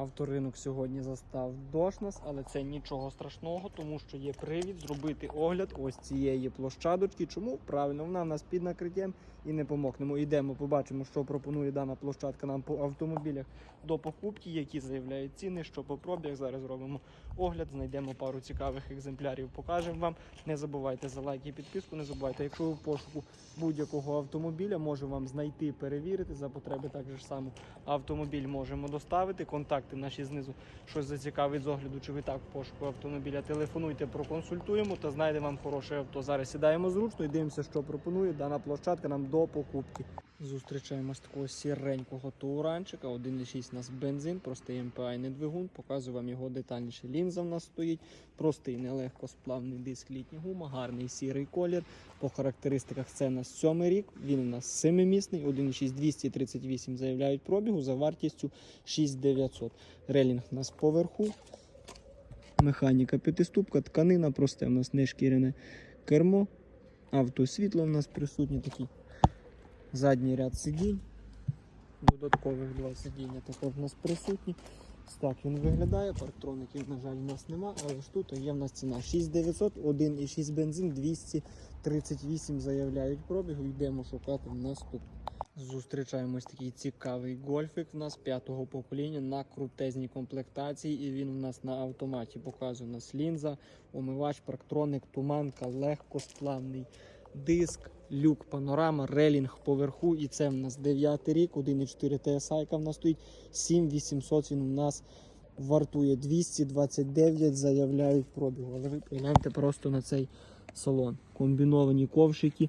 Авторинок сьогодні застав дощ нас, але це нічого страшного, тому що є привід зробити огляд ось цієї площадочки. Чому? Правильно, вона в нас під накриттям і не помокнемо. Йдемо, побачимо, що пропонує дана площадка нам по автомобілях до покупки, які заявляють ціни, що по пробіг. Зараз зробимо огляд, знайдемо пару цікавих екземплярів, покажемо вам. Не забувайте за лайк і підписку. Не забувайте, якщо ви в пошуку будь-якого автомобіля, можемо вам знайти, перевірити за потреби так же само автомобіль можемо доставити. Контакти наші знизу щось зацікавить з огляду, чи ви так в пошуку автомобіля. Телефонуйте, проконсультуємо та знайдемо вам хороше авто. Зараз сідаємо зручно і дивимося, що пропонує дана площадка нам до покупки. Зустрічаємо з такого сіренького туранчика. 1,6 у нас бензин, простий МПА не двигун. Показую вам його детальніше. Лінза в нас стоїть. Простий, нелегкосплавний диск літня гума, гарний сірий колір. По характеристиках це у нас сьомий рік. Він у нас семимісний, 1,6 238 заявляють пробігу за вартістю 6900. Релінг у нас поверху. Механіка п'ятиступка, тканина, просте у нас не шкіряне кермо. Автосвітло у нас присутні такі. Задній ряд сидінь. Додаткових два сидіння також у нас присутні. Так він виглядає. Парктроників, на жаль, у нас нема, але ж тут є в нас ціна 6900, 1,6 бензин, 238 заявляють пробігу. Йдемо шукати наступний. Зустрічаємось такий цікавий гольфик в нас п'ятого покоління на крутезній комплектації. І він у нас на автоматі показує у нас лінза, омивач, парктроник, туманка, легкосплавний диск, люк, панорама, релінг поверху. І це в нас 9 рік, 1,4 TSI, яка в нас стоїть, 7800 він у нас вартує 229, заявляють пробігу. Але ви погляньте просто на цей салон. Комбіновані ковшики,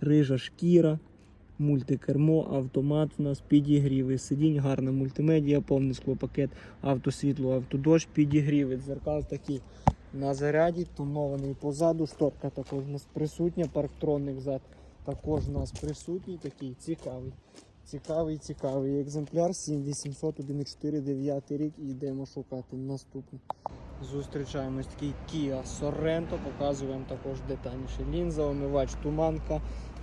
рижа шкіра. Мультикермо, автомат у нас підігріви, сидінь, гарна мультимедіа, повний склопакет, автосвітло, автодощ, підігріви, дзеркал такі на заряді, тонований позаду, шторка також у нас присутня, парктронник зад також у нас присутній, такий цікавий. Цікавий, цікавий екземпляр 7800 1,4 9 рік і йдемо шукати наступний. Зустрічаємось такий Kia Sorento, показуємо також детальніше. Лінза, омивач, туманка,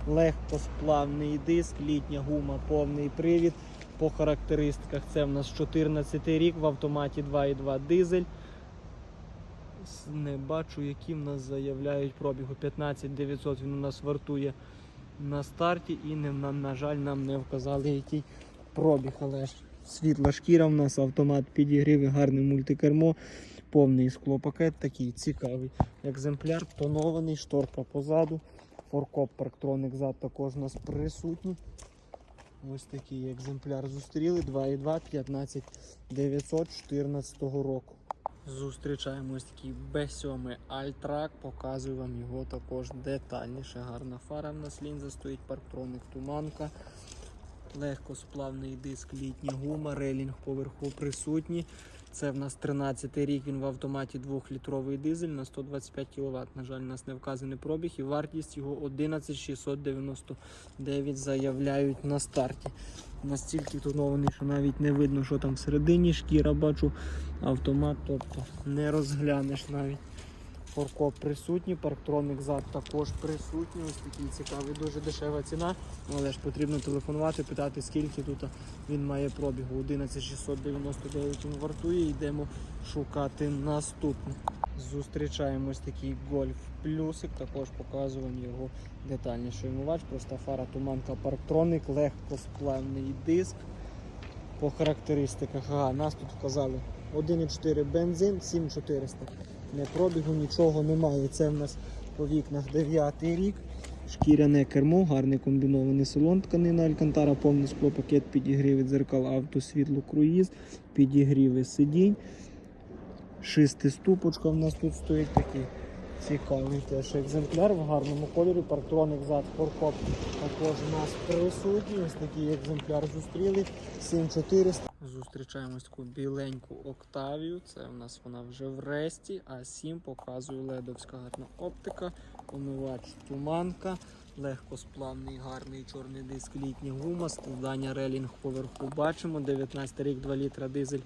легкосплавний диск, літня гума, повний привід. По характеристиках це в нас 14 рік, в автоматі 2,2 дизель. Не бачу, які в нас заявляють пробігу. 15 900 він у нас вартує на старті і не, на, на жаль, нам не вказали, який пробіг. Але світла шкіра в нас, автомат підігрів, гарне мультикермо, повний склопакет такий цікавий. Екземпляр тонований, шторка позаду. Форкоп парктроник зад також у нас присутній. Ось такий екземпляр зустріли 2,2 15 914 року. Зустрічаємо ось такий B7 Альтрак, показую вам його також детальніше. Гарна фара в нас лінза стоїть, парктроник туманка, легкосплавний диск, літня гума, рейлінг поверху присутні. Це в нас 13 рік, він в автоматі 2-літровий дизель на 125 кВт. На жаль, у нас не вказаний пробіг і вартість його 11699 заявляють на старті. Настільки тонований, що навіть не видно, що там всередині шкіра бачу. Автомат, тобто не розглянеш навіть. Форкоп присутній, парктроник зад також присутній. Ось такий цікавий, дуже дешева ціна. Але ж потрібно телефонувати, питати, скільки тут він має пробігу. 11699 він вартує. Йдемо шукати наступний. Зустрічаємось такий гольф плюсик, також показуємо його детальніше. Омивач, проста фара, туманка, парктроник, легкосплавний диск. По характеристиках, ага, нас тут вказали 1,4 бензин, 7400. Не пробігу, нічого немає. Це в нас по вікнах 9 рік. Шкіряне кермо, гарний комбінований салон, тканина Алькантара, повний склопакет, підігріви дзеркал, автосвітло, круїз, підігріви сидінь. Шестиступочка в нас тут стоїть такий цікавий теж екземпляр в гарному кольорі. Парктроник зад форкоп також у нас присутній. Ось такий екземпляр зустріли. 7400. Зустрічаємось таку біленьку Октавію. Це у нас вона вже в ресті, а 7 показує ледовська гарна оптика, омивач туманка, легкосплавний, гарний чорний диск, літня гума, складання релінг поверху бачимо. 19 рік, 2 літра дизель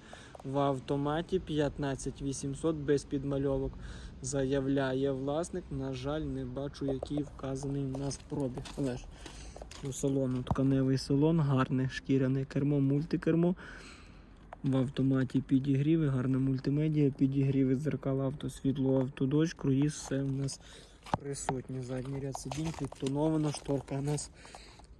в автоматі, 15800 без підмальовок. Заявляє власник. На жаль, не бачу, який вказаний у нас пробіг. Але ж у салону тканевий салон, гарне шкіряне кермо, мультикермо. В автоматі підігріви, гарна мультимедія, підігріви дзеркал, автосвітло, автодощ, круїз, все в нас присутнє. Задній ряд сидінь, підтонована, шторка у нас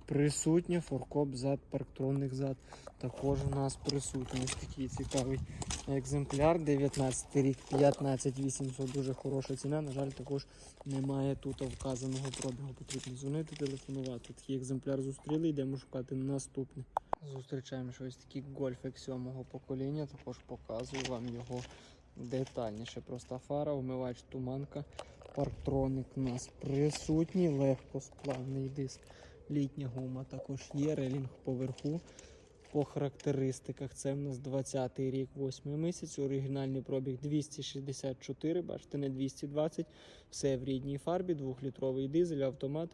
присутня, форкоп зад, парктронних зад також у нас присутній. Ось такий цікавий екземпляр. 19 рік, 15 800, дуже хороша ціна. На жаль, також немає тут вказаного пробігу. Потрібно дзвонити, телефонувати. Такий екземпляр зустріли, йдемо шукати наступний. Зустрічаємо ще ось такий гольфик сьомого покоління. Також показую вам його детальніше. Проста фара, вмивач туманка, парктроник у нас присутній, легкосплавний диск. Літня гума також є, релінг поверху. По характеристиках це в нас 20 й рік, 8 місяць, оригінальний пробіг 264, бачите, не 220. Все в рідній фарбі, 2-літровий дизель, автомат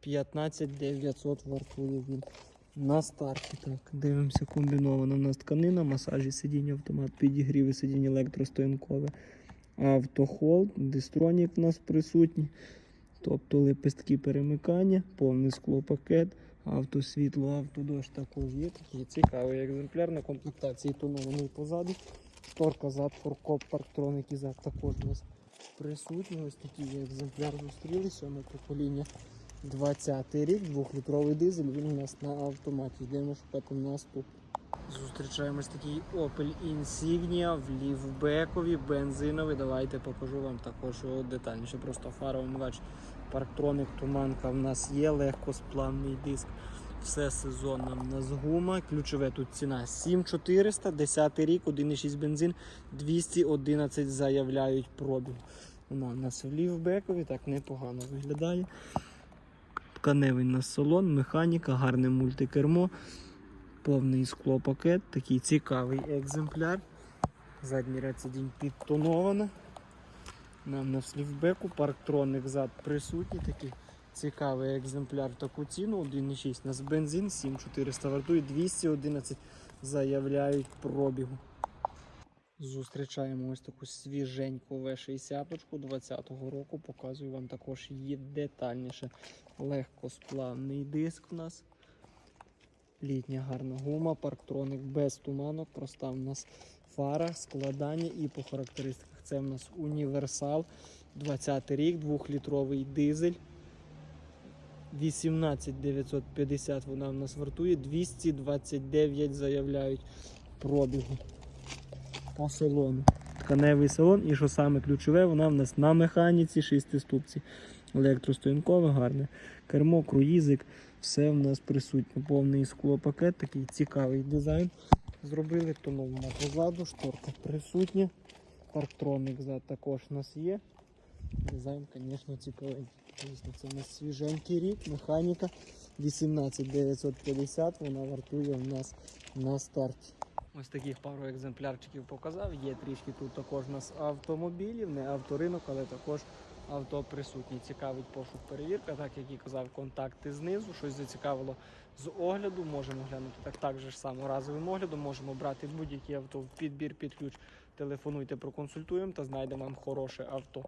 15900 вартує він. На старті. Так, дивимося, комбінована у нас тканина, масажі сидіння, автомат, підігріви сидіння електростоянкове, автохолд, дистронік у нас присутній. Тобто лепестки перемикання, повний склопакет, автосвітло, автодощ також є. Такий цікавий екземпляр на комплектації тонований позаду. Шторка зад, форкоп, парктроник і зад також у нас присутні. Ось такий екземпляр зустріли, сьоме покоління. 20 рік, 2-літровий дизель, він у нас на автоматі. Йдемо шукати наступ. Зустрічаємось такий Opel Insignia в лівбекові, бензиновий. Давайте покажу вам також його детальніше. Просто фара, умивач, парктроник, туманка в нас є, легкосплавний диск. Все сезонно в нас гума. Ключове тут ціна 7400, 10 рік, 1,6 бензин, 211 заявляють пробіг. Вона у нас в лівбекові, так непогано виглядає. Тканевий у нас салон, механіка, гарне мультикермо, повний склопакет, такий цікавий екземпляр. Задній ряд сидінь підтоновано. Нам на слівбеку, парктроник зад присутній. Такий цікавий екземпляр таку ціну. 1,6 у нас бензин, 7400 вартує, 211 заявляють пробігу. Зустрічаємо ось таку свіженьку V60 20-го року. Показую вам також її детальніше. Легкосплавний диск у нас. Літня гарна гума, парктроник без туманок. Проста в нас фара, складання і по характеристиках. Це в нас універсал. 20 рік, 2-літровий дизель. 18950 вона в нас вартує, 229 заявляють пробігу по салону. Тканевий салон, і що саме ключове, вона в нас на механіці 6 ступці. Електростоянкове, гарне. Кермо, круїзик, все в нас присутнє. Повний склопакет, такий цікавий дизайн. Зробили тонована позаду, шторка присутня. Парктроник також у нас є. Дизайн, звісно, цікавий. Це у нас свіженький рік, механіка 18950, вона вартує у нас на старті. Ось таких пару екземплярчиків показав. Є трішки тут також у нас автомобілів, не авторинок, але також авто присутні. Цікавить пошук перевірка, так як і казав, контакти знизу. Щось зацікавило з огляду. Можемо глянути так, так же ж само разовим оглядом. Можемо брати будь-які авто в підбір під ключ. Телефонуйте, проконсультуємо та знайдемо вам хороше авто.